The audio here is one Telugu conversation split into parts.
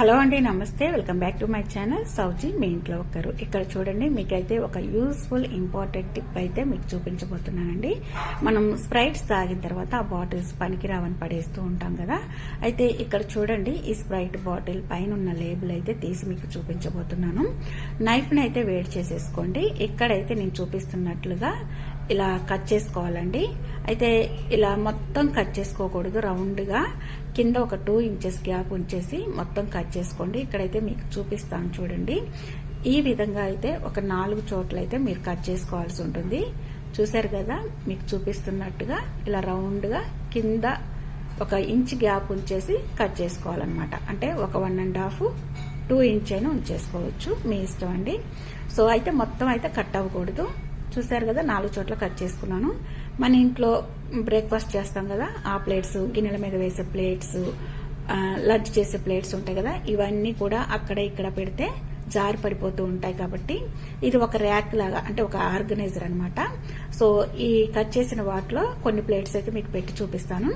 హలో అండి నమస్తే. Welcome back to my channel. సౌజీ మీ ఇంట్లో ఒక్కరు. ఇక్కడ చూడండి మీకైతే ఒక యూస్ఫుల్ ఇంపార్టెంట్ టిప్ అయితే మీకు చూపించబోతున్నానండి. మనం స్ప్రైట్స్ తాగిన తర్వాత ఆ బాటిల్స్ పనికిరావని పడేస్తూ ఉంటాం కదా. అయితే ఇక్కడ చూడండి ఈ స్ప్రైట్ బాటిల్ పైన ఉన్న లేబుల్ అయితే తీసి మీకు చూపించబోతున్నాను. నైఫ్ని అయితే వేడి చేసేసుకోండి. ఇక్కడైతే నేను చూపిస్తున్నట్లుగా ఇలా కట్ చేసుకోవాలండి. అయితే ఇలా మొత్తం కట్ చేసుకోకూడదు రౌండ్గా. కింద ఒక టూ ఇంచెస్ గ్యాప్ ఉంచేసి మొత్తం కట్ చేసుకోండి. ఇక్కడైతే మీకు చూపిస్తాను చూడండి. ఈ విధంగా అయితే ఒక నాలుగు చోట్ల అయితే మీరు కట్ చేసుకోవాల్సి ఉంటుంది. చూసారు కదా? మీకు చూపిస్తున్నట్టుగా ఇలా రౌండ్గా కింద ఒక ఇంచ్ గ్యాప్ ఉంచేసి కట్ చేసుకోవాలన్నమాట. అంటే ఒక one and half two inch అయినా ఉంచేసుకోవచ్చు. మీ ఇష్టం అండి. సో అయితే మొత్తం అయితే కట్ అవ్వకూడదు. చూసారు కదా నాలుగు చోట్ల కట్ చేసుకున్నాను. మన ఇంట్లో బ్రేక్ఫాస్ట్ చేస్తాం కదా ఆ ప్లేట్స్ గిన్నెల మీద వేసే ప్లేట్స్ లంచ్ చేసే ప్లేట్స్ ఉంటాయి కదా ఇవన్నీ కూడా అక్కడ ఇక్కడ పెడితే జారి పడిపోతూ ఉంటాయి కాబట్టి ఇది ఒక ర్యాక్ లాగా అంటే ఒక ఆర్గనైజర్ అనమాట సో ఈ కట్ చేసిన వాటిలో కొన్ని ప్లేట్స్ అయితే మీకు పెట్టి చూపిస్తాను.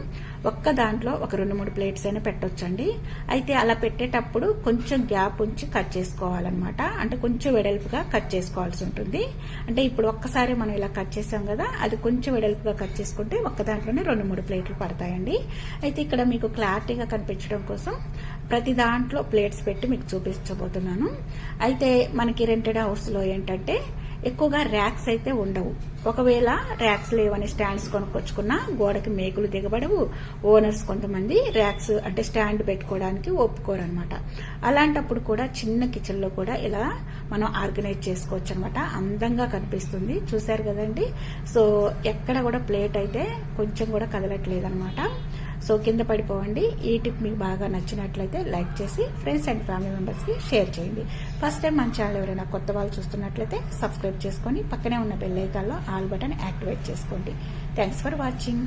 ఒక్క దాంట్లో ఒక రెండు మూడు ప్లేట్స్ అయినా పెట్టొచ్చండి. అయితే అలా పెట్టేటప్పుడు కొంచెం గ్యాప్ ఉంచి కట్ చేసుకోవాలన్నమాట. అంటే కొంచెం వెడల్పుగా కట్ చేసుకోవాల్సి ఉంటుంది. అంటే ఇప్పుడు ఒక్కసారి మనం ఇలా కట్ చేసాం కదా అది కొంచెం వెడల్పుగా కట్ చేసుకుంటే ఒక్క దాంట్లోనే రెండు మూడు ప్లేట్లు పడతాయండి. అయితే ఇక్కడ మీకు క్లారిటీగా కనిపించడం కోసం ప్రతి దాంట్లో ప్లేట్స్ పెట్టి మీకు చూపించబోతున్నాను. అయితే మనకి రెంటెడ్ హౌస్లో ఏంటంటే ఎక్కువగా ర్యాక్స్ అయితే ఉండవు. ఒకవేళ ర్యాక్స్ లేవని స్టాండ్స్ కొనుక్కొచ్చుకున్నా గోడకి మేకులు దిగబడవు. ఓనర్స్ కొంతమంది ర్యాక్స్ అంటే స్టాండ్ పెట్టుకోవడానికి ఒప్పుకోరు అనమాట అలాంటప్పుడు కూడా చిన్న కిచెన్లో కూడా ఇలా మనం ఆర్గనైజ్ చేసుకోవచ్చు అనమాట అందంగా కనిపిస్తుంది. చూసారు కదండి? సో ఎక్కడ కూడా ప్లేట్ అయితే కొంచెం కూడా కదలట్లేదు అనమాట సో కింద పడిపోవండి. ఈ టిప్ మీకు బాగా నచ్చినట్లయితే లైక్ చేసి ఫ్రెండ్స్ అండ్ ఫ్యామిలీ మెంబర్స్కి షేర్ చేయండి. ఫస్ట్ టైం మన ఛానల్ ఎవరైనా కొత్త వాళ్ళు చూస్తున్నట్లయితే సబ్స్క్రైబ్ చేసుకొని పక్కనే ఉన్న బెల్ ఐకాన్లో ఆల్ బటన్ యాక్టివేట్ చేసుకోండి. Thanks for watching